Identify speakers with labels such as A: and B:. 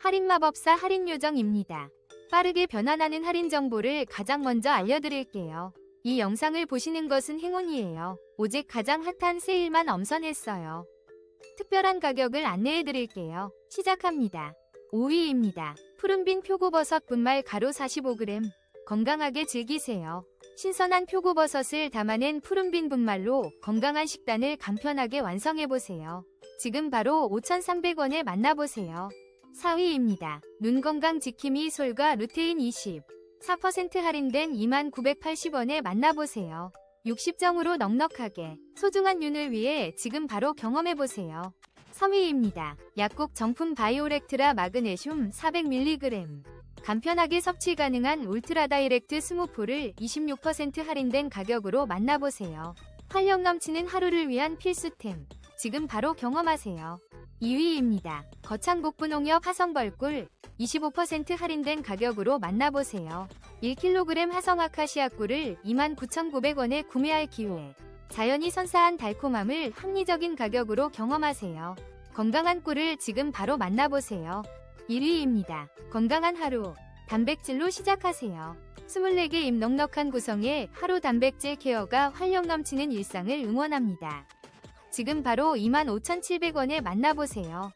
A: 할인마법사 할인요정입니다. 빠르게 변환하는 할인 정보를 가장 먼저 알려드릴게요. 이 영상을 보시는 것은 행운이에요. 오직 가장 핫한 세일만 엄선했어요. 특별한 가격을 안내해드릴게요. 시작합니다. 5위입니다. 푸른빈 표고버섯 분말 가루 45g. 건강하게 즐기세요. 신선한 표고버섯을 담아낸 푸른빈 분말로 건강한 식단을 간편하게 완성해보세요. 지금 바로 5,300원에 만나보세요. 4위입니다. 눈 건강 지킴이 솔과 루테인 20. 4% 할인된 2980원에 만나보세요. 60정으로 넉넉하게 소중한 윤을 위해 지금 바로 경험해보세요. 3위입니다. 약국 정품 바이오렉트라 마그네슘 400mg. 간편하게 섭취 가능한 울트라 다이렉트 스무포를 26% 할인된 가격으로 만나보세요. 활력 넘치는 하루를 위한 필수템. 지금 바로 경험하세요. 2위입니다. 거창복부 농협 화성벌꿀 25% 할인된 가격으로 만나보세요. 1kg 화성 아카시아 꿀을 29,900원에 구매할 기회. 자연이 선사한 달콤함을 합리적인 가격으로 경험하세요. 건강한 꿀을 지금 바로 만나보세요. 1위입니다. 건강한 하루. 단백질로 시작하세요. 24개 잎 넉넉한 구성의 하루 단백질 케어가 활력 넘치는 일상을 응원합니다. 지금 바로 25,700원에 만나보세요.